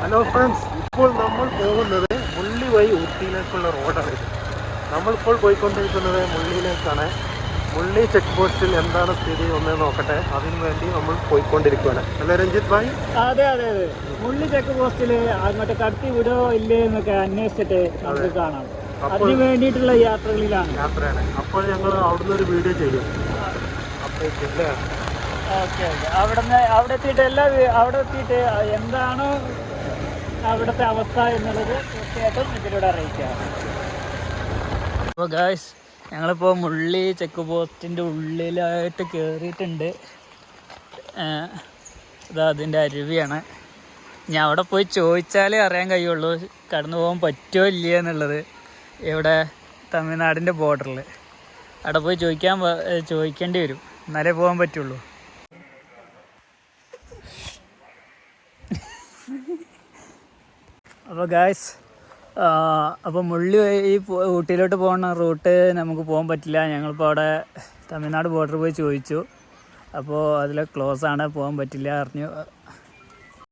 Hello friends ഇപ്പോൾ നമ്മൾ പോകുന്നത് മുള്ളി വഴി ഊട്ടിയിലേക്കുള്ള റോഡാണ് ഇത് നമ്മളിപ്പോൾ പോയിക്കൊണ്ടിരിക്കുന്നത് മുള്ളിയിലേക്കാണ്. മുള്ളി ചെക്ക് പോസ്റ്റിൽ എന്താണ് സ്ഥിതി ഒന്ന് നോക്കട്ടെ. അതിനു വേണ്ടി നമ്മൾ പോയിക്കൊണ്ടിരിക്കുകയാണ് അല്ലേ രഞ്ജിത്ത് ഭായ്? അതെ അതെ അതെ. മുള്ളി ചെക്ക് പോസ്റ്റിൽ അങ്ങോട്ട് കടത്തി വിടോ ഇല്ലേ എന്നൊക്കെ അന്വേഷിച്ചിട്ട് നമുക്ക് കാണാം. അതിന് വേണ്ടിയിട്ടുള്ള യാത്രകളിലാണ്. യാത്രയാണ്. അപ്പോൾ ഞങ്ങൾ അവിടുന്ന് ഒരു വീഡിയോ ചെയ്യും അപ്പോഴേക്കും അല്ലേ? Okay okay. അവിടുന്ന് അവിടെ എത്തിയിട്ട് എല്ലാ അവിടെ എത്തിയിട്ട് എന്താണ് അവിടുത്തെ അവസ്ഥ എന്നുള്ളത് തീർച്ചയായിട്ടും ഇതിലൂടെ അറിയിക്കാം. അപ്പോൾ ഗായ്സ് ഞങ്ങളിപ്പോൾ മുള്ളി ചെക്ക് പോസ്റ്റിന്റെ ഉള്ളിലായിട്ട് കയറിയിട്ടുണ്ട് ഇതാ അതിന്റെ അരുവിയാണ്. ഞാൻ അവിടെ പോയി ചോദിച്ചാലേ അറിയാൻ കഴിയുള്ളൂ കടന്നു പോകാൻ പറ്റുമോ ഇല്ല എന്നുള്ളത്. ഇവിടെ തമിഴ്നാടിന്റെ ബോർഡറിൽ അവിടെ പോയി ചോദിക്കാൻ ചോദിക്കേണ്ടി വരും. എന്നാലേ പോകാൻ പറ്റുള്ളൂ. അപ്പോൾ ഗായ്സ് അപ്പോൾ മുള്ളി ഈ ഊട്ടിയിലോട്ട് പോകുന്ന റൂട്ട് നമുക്ക് പോകാൻ പറ്റില്ല. ഞങ്ങളിപ്പോൾ അവിടെ തമിഴ്നാട് ബോർഡർ പോയി ചോദിച്ചു. അപ്പോൾ അതിൽ ക്ലോസ് ആണ് പോകാൻ പറ്റില്ല അറിഞ്ഞു.